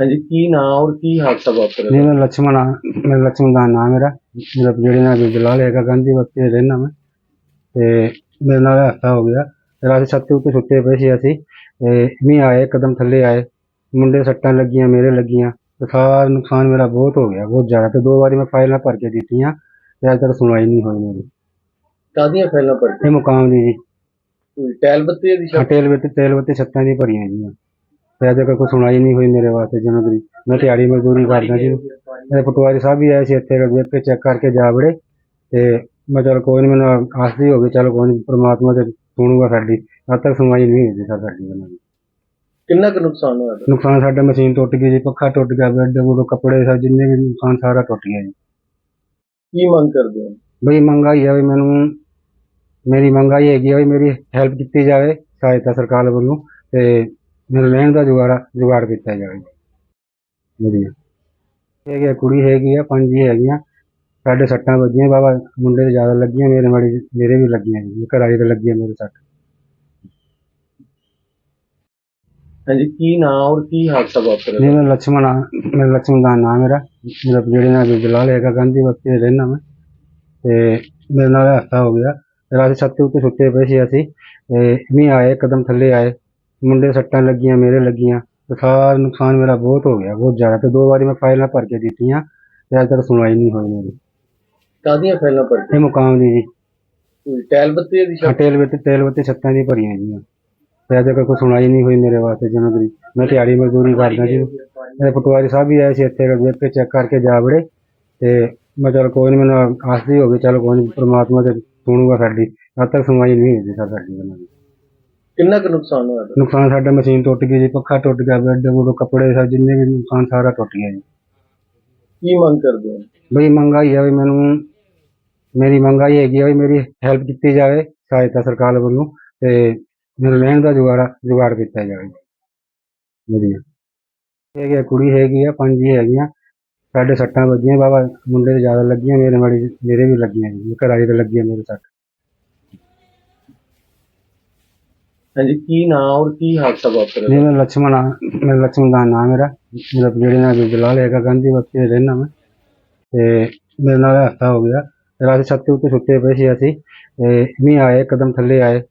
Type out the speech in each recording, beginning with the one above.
ਹਾਂਜੀ ਕੀ ਨਾਂ ਔਰ ਕੀ ਹਾਦਸਾ ਵਾਪਰਿਆ? ਨਹੀਂ ਮੈਂ ਲక్ష్మణ ਆ ਮੇਰਾ ਲక్ష్మణ ਦਾ ਨਾਮ ਮੇਰਾ। ਮੇਰਾ ਜਿਹੜੇ ਨਾਲ ਜਲਾਲ ਹੈਗਾ ਗਾਂਧੀ ਬਸਤੀ ਰਹਿਣਾ ਮੈਂ। ਤੇ ਮੇਰੇ ਨਾਲ ਹਾਦਸਾ ਹੋ ਗਿਆ। ਰਾਤ ਛੱਤ ਦੇ ਉੱਤੇ ਸੁੱਤੇ ਪਏ ਸੀ ਅਸੀਂ। ਤੇ ਮੀਂਹ ਆਏ ਕਦਮ ਥੱਲੇ ਆਏ। ਮੁੰਡੇ ਸੱਟਾਂ ਲੱਗੀਆਂ ਮੇਰੇ ਲੱਗੀਆਂ। ਤੇ ਸਾਰਾ ਨੁਕਸਾਨ ਮੇਰਾ ਬਹੁਤ ਹੋ ਗਿਆ ਬਹੁਤ ਜ਼ਿਆਦਾ। ਤੇ ਦੋ ਵਾਰੀ ਮੈਂ ਫਾਈਲਾਂ ਭਰ ਕੇ ਦਿੱਤੀਆਂ। ਤੇ ਅੱਜ ਤੱਕ ਸੁਣਵਾਈ ਨਹੀਂ ਹੋਈ ਮੇਰੀ। ਕਾਦੀਆਂ ਫਾਈਲਾਂ ਭਰ ਇਹ ਮੁਕਾਮ ਦੀ ਜੀ। ਟੈਲ ਬੱਤੀ ਦੀ ਛੱਤ? ਤੇਲ ਵਿੱਚ ਤੇਲ ਵਿੱਚ ਛੱਤਾਂ ਦੀ ਭਰੀਆਂ ਜੀ। ਤੇ ਅਜੇ ਕੋਈ ਸੁਣਵਾਈ ਨਹੀਂ ਹੋਈ ਮੇਰੇ ਵਾਸਤੇ ਜਨਵਰੀ ਮੈਂ ਦਿਹਾੜੀ ਮਜ਼ਦੂਰੀ ਕਰਦਾ ਸੀ ਇਹ ਪਟਵਾਰੀ ਸਾਹਿਬ ਵੀ ਆਏ ਸੀ ਇੱਥੇ ਵੇਖ ਕੇ ਚੈੱਕ ਕਰਕੇ ਜਾ ਵੜੇ। ਤੇ ਮੈਂ ਚਲ ਕੋਈ ਨਹੀਂ ਮੈਨੂੰ ਆਸ ਦੀ ਹੋ ਗਈ ਚਲ ਕੋਈ ਨਹੀਂ ਪ੍ਰਮਾਤਮਾ ਤੇ ਸੁਣੂਗਾ ਸਾਡੀ। ਅੱਜ ਤੱਕ ਸੁਣਵਾਈ ਨਹੀਂ ਹੋਈ ਸਾਡੀ ਉਹਨਾਂ ਦੀ। ਕਿੰਨਾ ਕੁ ਨੁਕਸਾਨ ਹੋਇਆ? ਨੁਕਸਾਨ ਸਾਡਾ ਮਸ਼ੀਨ ਟੁੱਟ ਗਈ ਜੀ ਪੱਖਾ ਟੁੱਟ ਗਿਆ ਬੈੱਡ ਬੁੱਡ ਕੱਪੜੇ ਸਾ ਜਿੰਨੇ ਵੀ ਨੁਕਸਾਨ ਸਾਰਾ ਟੁੱਟ ਗਿਆ ਜੀ। ਕੀ ਮੰਗ ਕਰਦੇ ਹੋ? ਬਈ ਮੰਗਾਈ ਆ ਵੀ ਮੈਨੂੰ ਮੇਰੀ ਮੰਗਾਈ ਹੈਗੀ ਆ ਵੀ ਮੇਰੀ ਹੈਲਪ ਕੀਤੀ ਜਾਵੇ ਸਹਾਇਤਾ ਸਰਕਾਰ ਵੱਲੋਂ। ਤੇ ਮੇਰੇ ਲੈਣ ਦਾ ਜੁਗਾੜਾ ਜੁਗਾੜ ਕੀਤਾ ਜਾਵੇ। ਵਧੀਆ। ਇਹ ਕੁੜੀ ਹੈਗੀ ਆ ਪੰਜ ਹੀ ਹੈਗੀਆਂ। ਸਾਡੇ ਸੱਟਾਂ ਵੱਜੀਆਂ ਬਾਬਾ ਮੁੰਡੇ ਜ਼ਿਆਦਾ ਲੱਗੀਆਂ ਮੇਰੇ ਮਾੜੀ ਮੇਰੇ ਵੀ ਲੱਗੀਆਂ ਜੀ ਘਰਾਈ ਤੇ ਲੱਗੀਆਂ ਮੇਰੇ ਸੱਟ। ਹਾਂਜੀ ਕੀ ਨਾਂ ਔਰ ਕੀ ਹਾਦਸਾ ਵਾਪਰਿਆ? ਮੇਰਾ ਲక్ష్ਮਣ ਆ- ਮੇਰਾ ਲక్ష్ਮਣ ਦਾ ਨਾਮ ਮੇਰਾ। ਮੇਰਾ ਜਿਹੜੇ ਨਾਲ ਜਲਾਲ ਹੈਗਾ ਗਾਂਧੀ ਬਸਤੀ ਰਹਿਣਾ ਮੈਂ। ਤੇ ਮੇਰੇ ਨਾਲ ਹਾਦਸਾ ਹੋ ਗਿਆ। ਰਾਤ ਛੱਤ ਉੱਤੇ ਸੁੱਤੇ ਪਏ ਸੀ ਅਸੀਂ ਤੇ ਮੀਂਹ ਆਏ ਕਦਮ ਥੱਲੇ ਆਏ। ਮੁੰਡੇ ਸੱਟਾਂ ਲੱਗੀਆਂ ਮੇਰੇ ਲੱਗੀਆਂ ਤੇ ਸਾਰਾ ਨੁਕਸਾਨ ਮੇਰਾ ਬਹੁਤ ਹੋ ਗਿਆ ਬਹੁਤ ਜ਼ਿਆਦਾ। ਤੇ ਦੋ ਵਾਰੀ ਮੈਂ ਫਾਈਲਾਂ ਭਰ ਕੇ ਦਿੱਤੀਆਂ ਤੇ ਅਜੇ ਤੱਕ ਸੁਣਵਾਈ ਨਹੀਂ ਹੋਈ ਮੇਰੀ। ਕਾਦੀਆਂ ਫੈਲਾਂ ਪਰ ਇਹ ਮੁਕਾਮ ਦੀ ਜੀ। ਟੈਲ ਬੱਤੀ ਦੀ ਛੱਤ? ਤੇਲ ਵਿੱਚ ਤੇਲ ਵਿੱਚ ਛੱਤਾਂ ਦੀ ਭਰੀਆਂ ਜੀ। ਤੇ ਅਜੇ ਤੱਕ ਕੋਈ ਸੁਣਵਾਈ ਨਹੀਂ ਹੋਈ ਮੇਰੇ ਵਾਸਤੇ ਜਨਵਰੀ ਮੈਂ ਦਿਹਾੜੀ ਮਜ਼ਦੂਰੀ ਕਰਦਾ ਸੀ ਇਹ ਪਟਵਾਰੀ ਸਾਹਿਬ ਵੀ ਆਏ ਸੀ ਇੱਥੇ ਵੇਖ ਕੇ ਚੈੱਕ ਕਰਕੇ ਜਾ ਵੜੇ। ਤੇ ਮੈਂ ਚਲ ਕੋਈ ਨਹੀਂ ਮੈਨੂੰ ਆਸ ਦੀ ਹੋ ਗਈ ਚਲ ਕੋਈ ਨਹੀਂ ਪ੍ਰਮਾਤਮਾ ਤੇ ਸੁਣੂਗਾ ਸਾਡੀ। ਅੱਜ ਤੱਕ ਸੁਣਵਾਈ ਨਹੀਂ ਹੋਈ ਸਰ ਸਾਡੀ। ਦੀ ਕਿੰਨਾ ਕੁ ਨੁਕਸਾਨ ਹੋਇਆ ਤੁਹਾਡਾ? ਨੁਕਸਾਨ ਸਾਡਾ ਮਸ਼ੀਨ ਟੁੱਟ ਗਈ ਜੀ ਪੱਖਾ ਟੁੱਟ ਗਿਆ ਬੈੱਡ ਬੁੱਡ ਕੱਪੜੇ ਸਾ ਜਿੰਨੇ ਵੀ ਨੁਕਸਾਨ ਸਾਰਾ ਟੁੱਟ ਗਿਆ ਜੀ। ਕੀ ਮੰਗ ਕਰਦੇ ਹੋ? ਬਈ ਮੰਗਾਈ ਆ ਵੀ ਮੈਨੂੰ ਮੇਰੀ ਮੰਗਾਈ ਹੈਗੀ ਆ ਵੀ ਮੇਰੀ ਹੈਲਪ ਕੀਤੀ ਜਾਵੇ ਸਹਾਇਤਾ ਸਰਕਾਰ ਵੱਲੋਂ ਤੇ ਮੇਰੇ ਰਹਿਣ ਦਾ ਜੁਗਾੜ ਜੁਗਾੜ ਕੀਤਾ ਜਾਵੇ। ਵਧੀਆ। ਹੈਗੀ ਆ, ਕੁੜੀ ਹੈਗੀ ਆ ਪੰਜ ਹੀ ਹੈਗੀਆਂ। ਸਾਡੇ ਸੱਟਾਂ ਵੱਜੀਆਂ ਬਾਬਾ ਮੁੰਡੇ ਦੇ ਜ਼ਿਆਦਾ ਲੱਗੀਆਂ ਮੇਰੇ ਮਾੜੀ ਮੇਰੇ ਵੀ ਲੱਗੀਆਂ ਜੀ ਘਰਾਈ ਤੇ ਲੱਗੀਆਂ ਮੇਰੇ ਸੱਟ। ਹਾਂਜੀ ਕੀ ਨਾਂ ਔਰ ਕੀ ਹਾਦਸਾ ਵਾਪਰਿਆ? ਜੀ ਮੈਂ ਲక్ష్మణ ਮੇਰਾ ਲక్ష్మణ ਦਾ ਨਾਮ ਮੇਰਾ। ਮੇਰਾ ਜਿਹੜੇ ਨਾਲ ਜਲਾਲ ਹੈਗਾ ਗਾਂਧੀ ਵਸਤੇ ਰਹਿਣਾ ਮੈਂ। ਤੇ ਮੇਰੇ ਨਾਲ ਹਾਦਸਾ ਹੋ ਗਿਆ। ਰਾਤ ਛੱਤ ਦੇ ਉੱਤੇ ਸੁੱਤੇ ਪਏ ਸੀ ਅਸੀਂ। ਤੇ ਮੀਂਹ ਆਏ ਕਦਮ ਥੱਲੇ ਆਏ।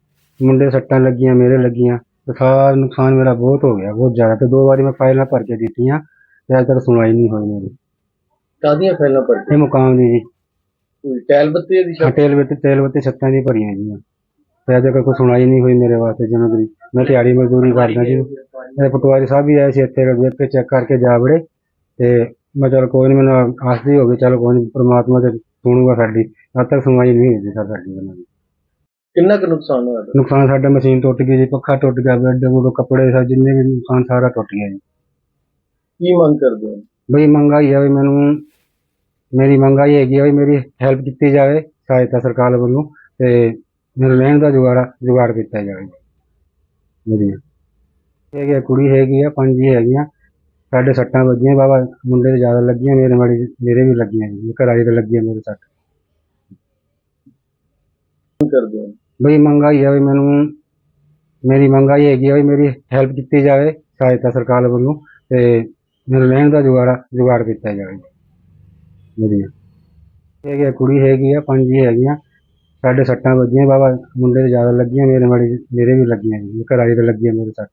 ਮੁੰਡੇ ਸੱਟਾਂ ਲੱਗੀਆਂ ਮੇਰੇ ਲੱਗੀਆਂ। ਤੇ ਸਾਰਾ ਨੁਕਸਾਨ ਮੇਰਾ ਬਹੁਤ ਹੋ ਗਿਆ ਬਹੁਤ ਜ਼ਿਆਦਾ। ਤੇ ਦੋ ਵਾਰੀ ਮੈਂ ਫਾਈਲਾਂ ਭਰ ਕੇ ਦਿੱਤੀਆਂ। ਤੇ ਅੱਜ ਤੱਕ ਸੁਣਵਾਈ ਨਹੀਂ ਹੋਈ ਮੇਰੀ। ਕਾਦੀਆਂ ਫੈਲਣਾ ਪੜ ਇਹ ਮੁਕਾਮ ਦੀ ਜੀ। ਟੈਲ ਬੱਤੀ ਦੀ ਛੱਤ? ਹੋਟੇਲ ਵਿੱਚ ਤੇਲ ਵਿੱਚ ਛੱਤਾਂ ਦੀ ਭਰੀਆਂ ਜੀ। ਤੇ ਅਜੇ ਕੋਈ ਸੁਣਵਾਈ ਨਹੀਂ ਹੋਈ ਮੇਰੇ ਵਾਸਤੇ ਜਨਵਰੀ ਮੈਂ ਦਿਹਾੜੀ ਮਜ਼ਦੂਰੀ ਕਰਦਾ ਸੀ। ਇਹ ਪਟਵਾਰੀ ਸਾਹਿਬ ਵੀ ਆਏ ਸੀ ਇੱਥੇ ਵੇਖ ਕੇ ਚੈੱਕ ਕਰਕੇ ਜਾ ਵੜੇ। ਤੇ ਮੈਂ ਚਲ ਕੋਈ ਨਹੀਂ ਮੈਨੂੰ ਆਸ ਦੀ ਹੋ ਗਈ ਚਲ ਕੋਈ ਨਹੀਂ ਪ੍ਰਮਾਤਮਾ ਤੇ ਸੁਣੂਗਾ ਸਾਡੀ। ਅੱਜ ਤੱਕ ਸੁਣਵਾਈ ਨਹੀਂ ਹੋਈ ਸਾਡੀ ਉਹਨਾਂ ਦੀ। ਕਿੰਨਾ ਕੁ ਨੁਕਸਾਨ ਹੋਇਆ? ਨੁਕਸਾਨ ਸਾਡਾ ਮਸ਼ੀਨ ਟੁੱਟ ਗਈ ਜੀ ਪੱਖਾ ਟੁੱਟ ਗਿਆ ਬੈੱਡ ਬੁੱਡ ਕੱਪੜੇ ਸਾ ਜਿੰਨੇ ਵੀ ਨੁਕਸਾਨ ਸਾਰਾ ਟੁੱਟ ਗਿਆ ਜੀ। ਕੀ ਮੰਗ ਕਰਦੇ ਹੋ? ਬਈ ਮੰਗਾਈ ਆ ਵੀ ਮੈਨੂੰ ਮੇਰੀ ਮੰਗਾਈ ਹੈਗੀ ਆ ਵੀ ਮੇਰੀ ਹੈਲਪ ਕੀਤੀ ਜਾਵੇ ਸਹਾਇਤਾ ਸਰਕਾਰ ਵੱਲੋਂ। ਤੇ ਮੇਰੇ ਰਹਿਣ ਦਾ ਜੁਗਾੜ ਜੁਗਾੜ ਕੀਤਾ ਜਾਵੇ। ਵਧੀਆ। ਹੈਗੀ ਆ, ਕੁੜੀ ਹੈਗੀ ਆ ਪੰਜ ਹੀ ਹੈਗੀਆਂ। ਸਾਡੇ ਸੱਟਾਂ ਵੱਜੀਆਂ ਬਾਬਾ ਮੁੰਡੇ ਦੇ ਜ਼ਿਆਦਾ ਲੱਗੀਆਂ ਮੇਰੇ ਮਾੜੀ ਮੇਰੇ ਵੀ ਲੱਗੀਆਂ ਜੀ ਘਰਾਈ ਤੇ ਲੱਗੀਆਂ ਮੇਰੇ ਸੱਟ। ਕਰਦੇ ਹੋ? ਬਈ ਮੰਗਾਈ ਆ ਵੀ ਮੈਨੂੰ ਮੇਰੀ ਮੰਗਾਈ ਹੈਗੀ ਆ ਵੀ ਮੇਰੀ ਹੈਲਪ ਕੀਤੀ ਜਾਵੇ ਸਹਾਇਤਾ ਸਰਕਾਰ ਵੱਲੋਂ ਤੇ ਮੇਰੇ ਰਹਿਣ ਦਾ ਜੁਗਾੜ ਜੁਗਾੜ ਕੀਤਾ ਜਾਵੇ। ਵਧੀਆ। ਹੈਗੀ ਆ, ਕੁੜੀ ਹੈਗੀ ਆ ਪੰਜ ਹੀ ਹੈਗੀਆਂ। ਸਾਡੇ ਸੱਟਾਂ ਵੱਜੀਆਂ, ਬਾਬਾ, ਮੁੰਡੇ ਦੇ ਜ਼ਿਆਦਾ ਲੱਗੀਆਂ, ਮੇਰੇ ਮਾੜੀ ਮੇਰੇ ਵੀ ਲੱਗੀਆਂ ਜੀ ਘਰਾਈ ਤੇ ਲੱਗੀਆਂ ਮੇਰੇ ਸੱਟ।